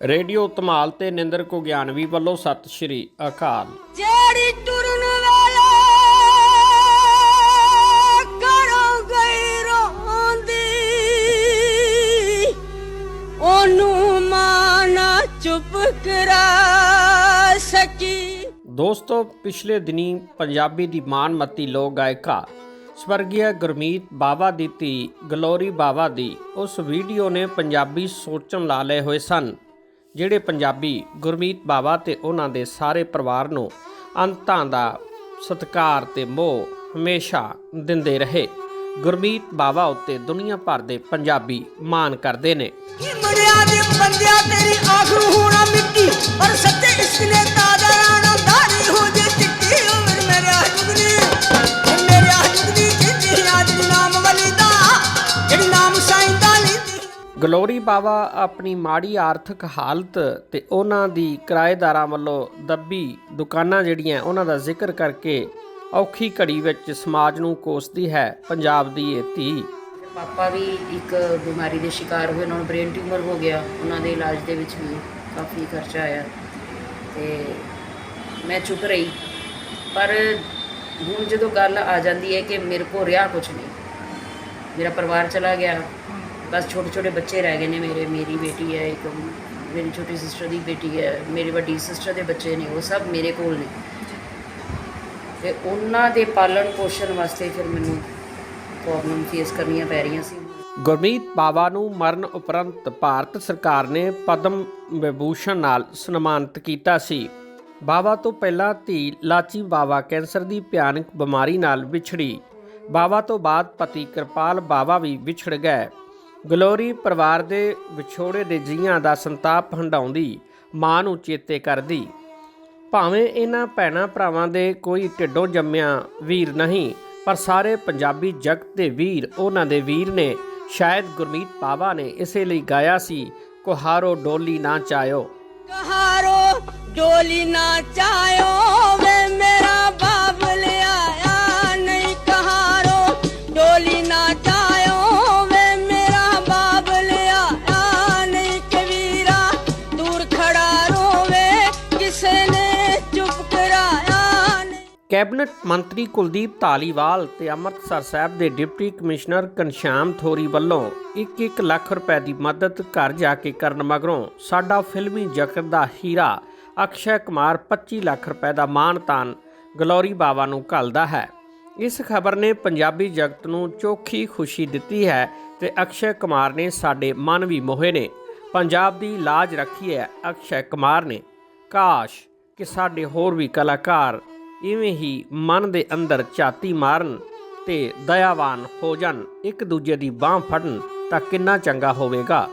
Radio ਧਮਾਲ ਤੇ ਨਿੰਦਰ ਕੋ ਗਿਆਨਵੀ ਵੱਲੋਂ ਸਤਿ ਸ਼੍ਰੀ ਅਕਾਲ। ਜਿਹੜੀ ਟੁਰਨ ਵਾਲਾ ਕਰੋ ਗਈ ਰੋਂਦੀ ਉਹਨੂੰ ਮਾਨਾ ਚੁੱਪ ਕਰਾ ਸਕੀ। ਦੋਸਤੋ ਪਿਛਲੇ ਦਿਨੀ ਪੰਜਾਬੀ ਦੀ ਮਾਨਮੱਤੀ ਲੋਕ ਗਾਇਕਾ ਸਵਰਗੀయ ਗੁਰਮੀਤ ਬਾਵਾ ਦੀ ਧੀ ਗਲੋਰੀ ਬਾਵਾ ਦੀ ਉਸ ਵੀਡੀਓ ਨੇ ਪੰਜਾਬੀ ਸੋਚਣ ਲਾ ਲਏ ਹੋਏ ਸਨ। ਜਿਹੜੇ ਪੰਜਾਬੀ ਗੁਰਮੀਤ ਬਾਵਾ ਤੇ ਉਹਨਾਂ ਦੇ ਸਾਰੇ ਪਰਿਵਾਰ ਨੂੰ ਅੰਤਾਂ ਦਾ ਸਤਿਕਾਰ ਤੇ ਮੋਹ ਹਮੇਸ਼ਾ ਦਿੰਦੇ ਰਹੇ। ਗੁਰਮੀਤ ਬਾਵਾ ਉੱਤੇ ਦੁਨੀਆ ਭਰ ਦੇ ਪੰਜਾਬੀ ਮਾਣ ਕਰਦੇ ਨੇ। ਕਿ ਦੇ ਬੰਦਿਆਂ ਤੇਰੀ ਆਖਰੂ ਹੋਣਾ ਮਿੱਟੀ, ਪਰ ਸੱਚੇ ਇਸ਼ਕ ਨੇ ਤਾਜ਼ਾ ਗਲੋਰੀ ਬਾਵਾ ਆਪਣੀ ਮਾੜੀ ਆਰਥਿਕ ਹਾਲਤ ਤੇ ਉਹਨਾਂ ਦੀ ਕਿਰਾਏਦਾਰਾਂ ਵੱਲੋਂ ਦੱਬੀ ਦੁਕਾਨਾਂ ਜਿਹੜੀਆਂ, ਉਹਨਾਂ ਦਾ ਜ਼ਿਕਰ ਕਰਕੇ ਔਖੀ ਘੜੀ ਵਿੱਚ ਸਮਾਜ ਨੂੰ ਕੋਸਦੀ ਹੈ ਪੰਜਾਬ ਦੀ ਇਹ ਧੀ। ਪਾਪਾ ਵੀ ਇੱਕ ਬਿਮਾਰੀ ਦੇ ਸ਼ਿਕਾਰ ਹੋਏ, ਉਹਨਾਂ ਨੂੰ ਬ੍ਰੇਨ ਟਿਊਮਰ ਹੋ ਗਿਆ, ਉਹਨਾਂ ਦੇ ਇਲਾਜ ਦੇ ਵਿੱਚ ਵੀ ਕਾਫੀ ਖਰਚਾ ਆਇਆ। ਤੇ ਮੈਂ ਚੁੱਪ ਰਹੀ। ਪਰ ਹੁਣ ਜਦੋਂ ਗੱਲ ਆ ਜਾਂਦੀ ਹੈ ਕਿ ਮੇਰੇ ਕੋ ਰਿਹਾ ਕੁਝ ਨਹੀਂ। ਮੇਰਾ ਪਰਿਵਾਰ ਚਲਾ ਗਿਆ। ਬਸ ਛੋਟੇ ਛੋਟੇ ਬੱਚੇ ਰਹਿ ਗਏ ਨੇ ਮੇਰੇ, ਮੇਰੀ ਬੇਟੀ ਹੈ, ਇੱਕ ਮੇਰੀ ਛੋਟੀ ਸਿਸਟਰ ਦੀ ਬੇਟੀ ਹੈ, ਮੇਰੀ ਵੱਡੀ ਸਿਸਟਰ ਦੇ ਬੱਚੇ ਨੇ, ਉਹ ਸਭ ਮੇਰੇ ਕੋਲ ਨੇ। ਤੇ ਉਹਨਾਂ ਦੇ ਪਾਲਣ ਪੋਸ਼ਣ ਵਾਸਤੇ ਫਿਰ ਮੈਨੂੰ ਪ੍ਰੋਬਲਮ ਫੇਸ ਕਰਨੀਆਂ ਪੈ ਰਹੀਆਂ ਸੀ। ਗੁਰਮੀਤ ਬਾਵਾ ਨੂੰ ਮਰਨ ਉਪਰੰਤ ਭਾਰਤ ਸਰਕਾਰ ਨੇ ਪਦਮ ਵਿਭੂਸ਼ਣ ਨਾਲ ਸਨਮਾਨਿਤ ਕੀਤਾ ਸੀ। ਬਾਵਾ ਤੋਂ ਪਹਿਲਾਂ ਧੀ ਲਾਚੀ ਬਾਵਾ ਕੈਂਸਰ ਦੀ ਭਿਆਨਕ ਬਿਮਾਰੀ ਨਾਲ ਵਿਛੜੀ। ਬਾਵਾ ਤੋਂ ਬਾਅਦ ਪਤੀ ਕਿਰਪਾਲ ਬਾਵਾ ਵੀ ਵਿਛੜ ਗਏ। ਗਲੋਰੀ ਪਰਿਵਾਰ ਦੇ ਵਿਛੋੜੇ ਦੇ ਜੀਆਂ ਦਾ ਸੰਤਾਪ ਹੰਡਾਉਂਦੀ ਮਾਂ ਨੂੰ ਚੇਤੇ ਕਰਦੀ। ਭਾਵੇਂ ਇਹਨਾਂ ਭੈਣਾਂ ਭਰਾਵਾਂ ਦੇ ਕੋਈ ਢਿੱਡੋਂ ਜੰਮਿਆ ਵੀਰ ਨਹੀਂ, ਪਰ ਸਾਰੇ ਪੰਜਾਬੀ ਜਗਤ ਦੇ ਵੀਰ, ਉਹਨਾਂ ਦੇ ਵੀਰ ਨੇ ਸ਼ਾਇਦ ਗੁਰਮੀਤ ਪਾਵਾ ਨੇ ਇਸੇ ਲਈ ਗਾਇਆ ਸੀ, ਕੁਹਾਰੋ ਡੋਲੀ ਨਾ ਚਾਇਓ। ਕਹਾਰੋ ਡੋਲੀ ਨਾ ਚਾਇਓ ਕੈਬਨਿਟ ਮੰਤਰੀ ਕੁਲਦੀਪ ਧਾਲੀਵਾਲ ਤੇ ਅੰਮ੍ਰਿਤਸਰ ਸਾਹਿਬ ਦੇ ਡਿਪਟੀ ਕਮਿਸ਼ਨਰ ਘਨਸ਼ਿਆਮ ਥੋਰੀ ਵੱਲੋਂ 1-1 ਲੱਖ ਰੁਪਏ ਦੀ ਮਦਦ ਘਰ ਜਾ ਕੇ ਕਰਨ ਮਗਰੋਂ ਸਾਡਾ ਫਿਲਮੀ ਜਗਤ ਦਾ ਹੀਰਾ ਅਕਸ਼ੈ ਕੁਮਾਰ 25 ਲੱਖ ਰੁਪਏ ਦਾ ਮਾਨਤਾਨ ਗਲੋਰੀ ਬਾਵਾ ਨੂੰ ਘੱਲਦਾ ਹੈ। ਇਸ ਖਬਰ ਨੇ ਪੰਜਾਬੀ ਜਗਤ ਨੂੰ ਚੋਖੀ ਖੁਸ਼ੀ ਦਿੱਤੀ ਹੈ ਤੇ ਅਕਸ਼ੈ ਕੁਮਾਰ ਨੇ ਸਾਡੇ ਮਨ ਵੀ ਮੋਹੇ ਨੇ। ਪੰਜਾਬ ਦੀ ਲਾਜ ਰੱਖੀ ਹੈ ਅਕਸ਼ੈ ਕੁਮਾਰ ਨੇ। ਕਾਸ਼ ਕਿ ਸਾਡੇ ਹੋਰ ਵੀ ਕਲਾਕਾਰ ਇਵੇਂ ਹੀ ਮਨ ਦੇ ਅੰਦਰ ਝਾਤੀ ਮਾਰਨ ਤੇ ਦਇਆਵਾਨ ਹੋ ਜਾਣ, ਇੱਕ ਦੂਜੇ ਦੀ ਬਾਹ ਫੜਨ, ਤਾਂ ਕਿੰਨਾ ਚੰਗਾ ਹੋਵੇਗਾ।